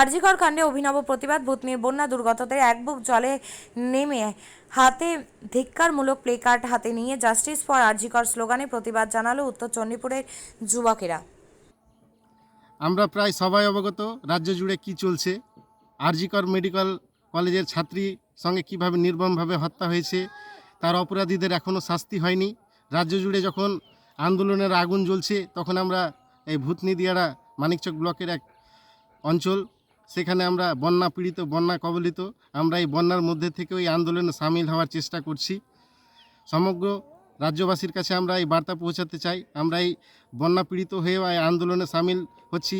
আরজিকর কাণ্ডে অভিনব প্রতিবাদ ভূতনির বন্যা, দুর্গতদের এক বুক জলে নেমে হাতে ধিক্কারমূলক প্লেকার্ড হাতে নিয়ে জাস্টিস ফর আরজিকর স্লোগানে প্রতিবাদ জানালো উত্তর চণ্ডীপুরের যুবকেরা। আমরা প্রায় সবাই অবগত, রাজ্য জুড়ে কি চলছে আরজিকর মেডিকেল কলেজের ছাত্রীর সঙ্গে কীভাবে নির্মমভাবে হত্যা হয়েছে, তার অপরাধীদের এখনও শাস্তি হয়নি। রাজ্য জুড়ে যখন আন্দোলনের আগুন জ্বলছে, তখন আমরা এই ভূতনিদিয়ারা মানিকচক ব্লকের এক অঞ্চল সেখানে আমরা বন্যা পীড়িত, বন্যা কবলিত, আমরা এই বন্যার মধ্যে থেকে ওই আন্দোলনে সামিল হওয়ার চেষ্টা করছি। সমগ্র রাজ্যবাসীর কাছে আমরা এই বার্তা পৌঁছাতে চাই। আমরা এই বন্যা পীড়িত হয়েও এই আন্দোলনে সামিল হচ্ছি।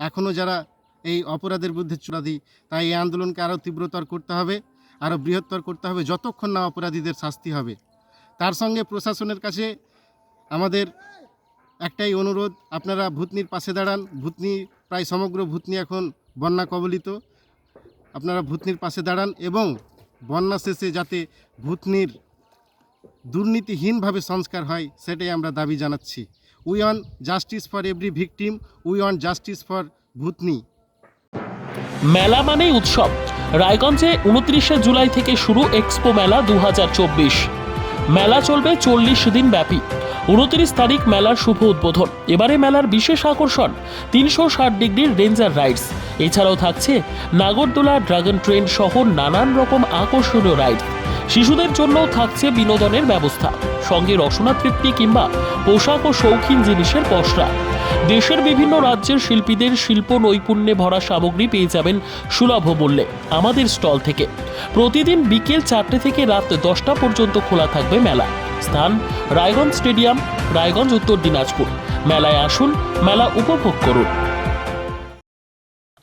এখনও যারা এই অপরাধের বিরুদ্ধে চূড়াদি তাই এই আন্দোলনকে আরও তীব্রতর করতে হবে, আরও বৃহত্তর করতে হবে, যতক্ষণ না অপরাধীদের শাস্তি হবে। তার সঙ্গে প্রশাসনের কাছে আমাদের একটাই অনুরোধ, আপনারা ভূতনির পাশে দাঁড়ান। ভূতনি, প্রায় সমগ্র ভূতনি এখন বন্যা কবলিত। আপনারা ভূতনির পাশে দাঁড়ান এবং বন্যা শেষে যাতে ভূতনির দুর্নীতিহীনভাবে সংস্কার হয়, সেটাই আমরা দাবি জানাচ্ছি। We want justice for every victim we want justice for Bhutni. মেলা মানেই উৎসব। রায়গঞ্জে উনত্রিশে জুলাই থেকে শুরু এক্সপো মেলা দু হাজার চব্বিশ। মেলা চলবে চল্লিশ দিন ব্যাপী। উনত্রিশ তারিখ মেলার শুভ উদ্বোধন। এবারে মেলার বিশেষ আকর্ষণ তিনশো ষাট ডিগ্রির রেঞ্জার রাইডস এছাড়াও থাকছে নাগরদোলা ড্রাগন ট্রেন সহ নানান রকম আকর্ষণীয় রাইড। শিশুদের জন্যও থাকছে বিনোদনের ব্যবস্থা, সঙ্গে রসনা তৃপ্তি কিংবা পোশাক ও শৌখিন জিনিসের পসরা। দেশের বিভিন্ন রাজ্যের শিল্পীদের শিল্প নৈপুণ্যে ভরা সামগ্রী পেয়ে যাবেন সুলভ মূল্যে, আমাদের স্টল থেকে। প্রতিদিন বিকেল চারটে থেকে রাত দশটা পর্যন্ত খোলা থাকবে মেলা। স্থান, রায়গঞ্জ স্টেডিয়াম, রায়গঞ্জ উত্তর দিনাজপুর। মেলায় আসুন, মেলা উপভোগ করুন।